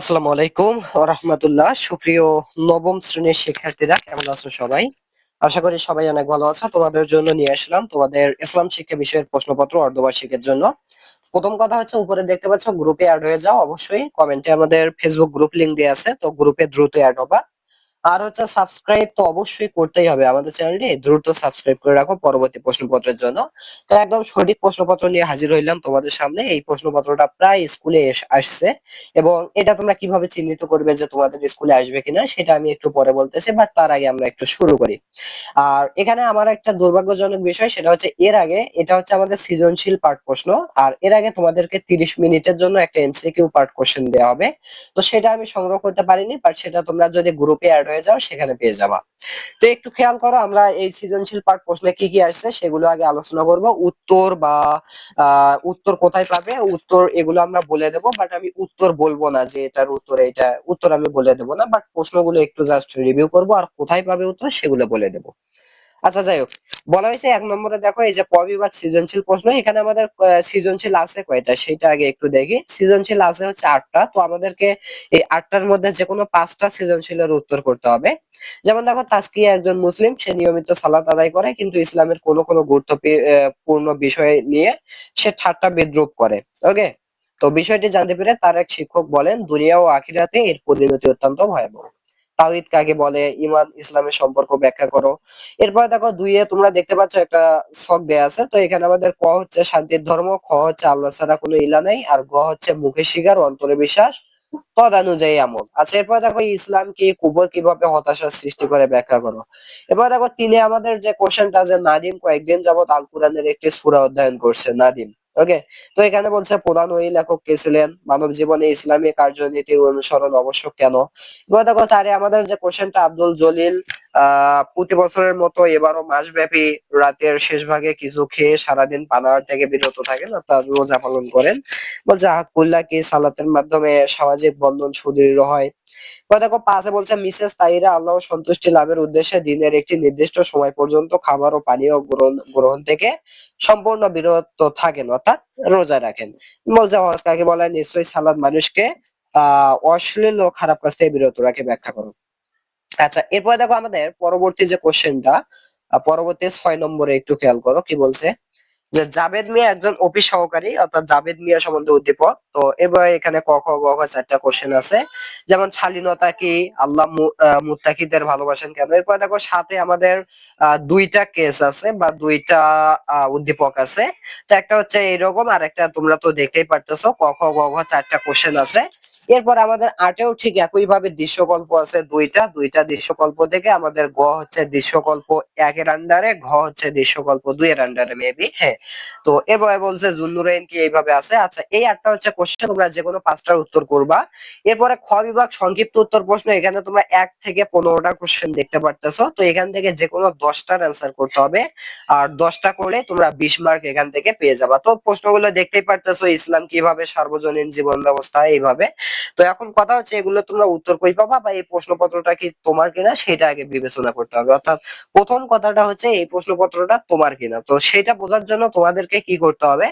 আসসালামু আলাইকুম রহমতুল্লাহ। সুপ্রিয় নবম শ্রেণির শিক্ষার্থীরা, কেমন আছো সবাই? আশা করি সবাই অনেক ভালো আছো। তোমাদের জন্য নিয়ে আসলাম তোমাদের ইসলাম শিক্ষা বিষয়ের প্রশ্নপত্র অর্ধবার্ষিকের জন্য। প্রথম কথা হচ্ছে, উপরে দেখতে পাচ্ছ গ্রুপে অ্যাড হয়ে যাও। অবশ্যই কমেন্টে আমাদের ফেসবুক গ্রুপ লিংক দিয়ে আছে, তো গ্রুপে দ্রুত অ্যাড হবা। আর হচ্ছে সাবস্ক্রাইব তো অবশ্যই করতেই হবে আমাদের চ্যানেলটি, দ্রুত সাবস্ক্রাইব করে রাখো পরবর্তী প্রশ্নপত্রের জন্য। তো একদম সঠিক প্রশ্নপত্র নিয়ে হাজির হইলাম তোমাদের সামনে। এই প্রশ্নপত্রটা প্রায় স্কুলে আসছে এবং এটা তোমরা কীভাবে চিহ্নিত করবে যে তোমাদের স্কুলে আসবে কিনা সেটা আমি একটু পরে বলতেছি বাট তার আগে আমরা একটু শুরু করি। আর এখানে আমার একটা দুর্ভাগ্যজনক বিষয়, সেটা হচ্ছে এর আগে, এটা হচ্ছে আমাদের সৃজনশীল পাঠ প্রশ্ন, আর এর আগে তোমাদেরকে তিরিশ মিনিটের জন্য একটা এমসিকিউ পার্ট কোশ্চেন দেওয়া হবে। তো সেটা আমি সংগ্রহ করতে পারিনি বাট সেটা তোমরা যদি গ্রুপে অ্যাড হয়ে যাও, সেখানে পেয়ে যাবা। তো একটু খেয়াল করো, আমরা এই সৃজনশীল পার্ট প্রশ্নে কি কি আসছে সেগুলো আগে আলোচনা করব। উত্তর বা উত্তর কোথায় পাবে? উত্তর এগুলো আমরা বলে দেবো বাট আমি উত্তর বলব না যে এটার উত্তর, এটা উত্তর আমি বলে দেবো না বাট প্রশ্নগুলো একটু জাস্ট রিভিউ করব, আর কোথায় পাবে উত্তর সেগুলো বলে দেব। আচ্ছা যাই হোক। বলা হয়েছে এক নম্বরে দেখো, এই যে ক বিভাগ সৃজনশীল প্রশ্ন, এখানে আমাদের সৃজনশীল আছে কয়টা? সেটা আগে একটু দেখি। সৃজনশীল আছে হচ্ছে আটটা। তো আমাদেরকে এই আটটার মধ্যে যে কোনো পাঁচটা সৃজনশীলের উত্তর করতে হবে। যেমন দেখো, তাস্কিয়া একজন মুসলিম, সে নিয়মিত সালাত আদায় করে, কিন্তু ইসলামের কোনো কোনো গুরুত্বপূর্ণ বিষয় নিয়ে সে ঠাট্টা বিদ্রুপ করে। ওকে? তো বিষয়টি জানতে পেরে তার এক শিক্ষক বলেন, দুনিয়া ও আখিরাতে এর পরিণতি অত্যন্ত ভয়াবহ। তাওহিদ কাকে বলে ইমান ইসলামের সম্পর্ক ব্যাখ্যা করো। এরপর দেখো দুইয়ে তোমরা দেখতে পাচ্ছ একটা ছক দেয়া আছে, তো এখানে আমাদের ক হচ্ছে শান্তির ধর্ম, খ হচ্ছে আল্লাহ ছাড়া কোনো ইলা নাই, আর গ হচ্ছে মুখে শিকার অন্তরে বিশ্বাস তদানুযায়ী আমল। আচ্ছা এরপর দেখো ইসলাম কি কুবর কীভাবে হতাশার সৃষ্টি করে ব্যাখ্যা করো। এরপর দেখো তিনি আমাদের যে কোশ্চেনটা যে নাদিম কয়েকদিন যাবত আল কোরআনের একটি সূরা অধ্যয়ন করছে, নাদিম। ওকে তো এখানে বলছে, প্রধান ওই লেখক কে ছিলেন? মানব জীবনে ইসলামী কার্যনীতির অনুসরণ অবশ্য কেন? এবার দেখো আমাদের যে কোশ্চেনটা আব্দুল জলিল প্রতি বছরের মতো এবারও মাসব্যাপী রাতের শেষ ভাগে কিছু খেয়ে সারাদিন পানাহার থেকে বিরত থাকেন, অর্থাৎ রোজা পালন করেন। বলছে আকুল্লাহ কি সালাতের মাধ্যমে সামাজিক বন্ধন সুদৃঢ় হয়? দেখো, পাশে বলছে, মিসেস তাইরা আল্লাহ সন্তুষ্টি লাভের উদ্দেশ্যে দিনের একটি নির্দিষ্ট সময় পর্যন্ত খাবার ও পানীয় গ্রহণ গ্রহণ থেকে সম্পূর্ণ বিরত থাকেন, অর্থাৎ রোজা রাখেন। বলছে, হজ কাকে বলে? নিশ্চয়ই সালাদ মানুষকে, আহ, অশ্লীল ও খারাপ কাজ থেকে বিরত রাখে, ব্যাখ্যা করো। আচ্ছা এরপরে দেখো আমাদের পরবর্তী যে কোশ্চেনটা পরবর্তী ছয় নম্বরে একটু খেয়াল করো, কি বলছে? যে জাবেদ মিয়া একজন অফিস সহকারী, অর্থাৎ জাবেদ মিয়া সম্বন্ধে উদ্দীপক। তো এবার এখানে ক, খ, গ খ চারটা কোশ্চেন আছে। যেমন, শালীনতা কি? আল্লাহ মুত্তাকিদের ভালোবাসেন কেন? এরপর দেখো, সাথে আমাদের দুইটা কেস আছে বা দুইটা উদ্দীপক আছে। তো একটা হচ্ছে এরকম আর একটা তোমরা তো দেখতেই পারতেছো। ক, খ, গ, ঘ চারটা কোশ্চেন আছে। এরপর আমাদের আটেও ঠিক একইভাবে দৃশ্যকল্প আছে দুইটা। দুইটা দৃশ্যকল্প থেকে আমাদের গ হচ্ছে দৃশ্যকল্প একের আন্ডারে ঘ হচ্ছে দৃশ্যকল্প দুইয়ের আন্ডারে মেবি হ্যাঁ। তো এরপরে বলছে জুন্নুরাইন কি এইভাবে আছে? আচ্ছা এই আটটা হচ্ছে কোশ্চেন তোমরা যে কোনো পাঁচটার উত্তর করবা। এরপরে খ বিভাগ সংক্ষিপ্ত উত্তর প্রশ্ন, এখানে তোমরা এক থেকে পনেরোটা কোশ্চেন দেখতে পারতেছো। তো এখান থেকে যে কোনো দশটার অ্যান্সার করতে হবে। আর দশটা করলে তোমরা বিশ মার্ক এখান থেকে পেয়ে যাবা। তো প্রশ্নগুলো দেখতেই পারতেছো, ইসলাম কীভাবে সার্বজনীন জীবন ব্যবস্থা, এইভাবে। তো এখন কথা হচ্ছে, এগুলো তোমরা উত্তর কই পাবা বা এই প্রশ্নপত্রটা কি তোমার কিনা, সেটা আগে বিবেচনা করতে হবে। অর্থাৎ প্রথম কথাটা হচ্ছে, এই প্রশ্নপত্রটা তোমার কিনা। তো সেটা বোঝার জন্য তোমাদেরকে কি করতে হবে?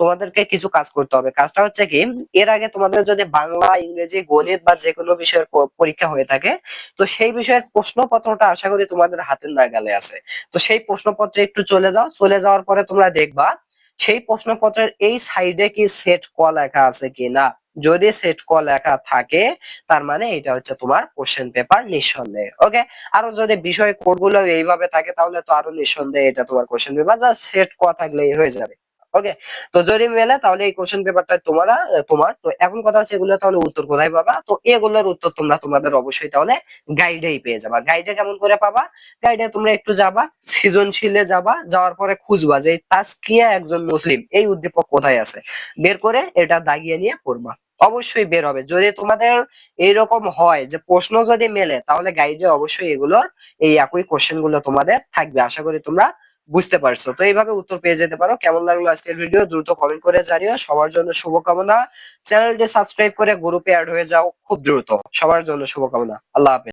তোমাদেরকে কিছু কাজ করতে হবে। কাজটা হচ্ছে কি, এর আগে তোমাদের যদি বাংলা, ইংরেজি, গণিত বা যে কোনো বিষয়ের পরীক্ষা হয়ে থাকে, তো সেই বিষয়ের প্রশ্নপত্রটা আশা করি তোমাদের হাতের নাগালে আছে। তো সেই প্রশ্নপত্রে একটু চলে যাও। চলে যাওয়ার পরে তোমরা দেখবা, সেই প্রশ্নপত্রের এই সাইডে কি সেট ক লেখা আছে কি না যদি সেট কল লেখা থাকে, তার মানে এটা হচ্ছে তোমার কোশ্চেন পেপার নিঃসন্দেহে ওকে আরও যদি বিষয় কোডগুলো এইভাবে থাকে, তাহলে তো আরও নিঃসন্দেহে এটা তোমার কোশ্চেন পেপার যা সেট ক থাকলেই হয়ে যাবে ওকে তো যদি মেলে, তাহলে এই কোশ্চেন পেপারটা তোমরা তোমার, তো এখন কথা হচ্ছে এগুলো তাহলে উত্তর কোথায় পাবা? তো এগুলোর উত্তর তোমরা তোমাদের অবশ্যই তাহলে গাইডেই পেয়ে যাবা। গাইডে কেমন করে পাবা? গাইডে তোমরা একটু যাবা, সৃজনশীলে যাবা, যাওয়ার পরে খুঁজবা যে তাস্কিয়া একজন মুসলিম, এই উদ্দীপক কোথায় আছে? বের করে এটা দাগিয়ে নিয়ে পড়বা। অবশ্যই বের হবে। যদি তোমাদের এইরকম হয় যে প্রশ্ন যদি মেলে, তাহলে গাইডে অবশ্যই এগুলোর এই একই কোশ্চেনগুলো তোমাদের থাকবে। আশা করি তোমরা বুঝতে পারছ। তো এইভাবে উত্তর পেয়ে যেতে পারো। কেমন লাগল আজকের ভিডিও দ্রুত কমেন্ট করে জানিও। সবার জন্য শুভকামনা। চ্যানেলটি সাবস্ক্রাইব করে গ্রুপে অ্যাড হয়ে যাও। খুব দ্রুত। সবার জন্য শুভকামনা। আল্লাহ হাফেজ।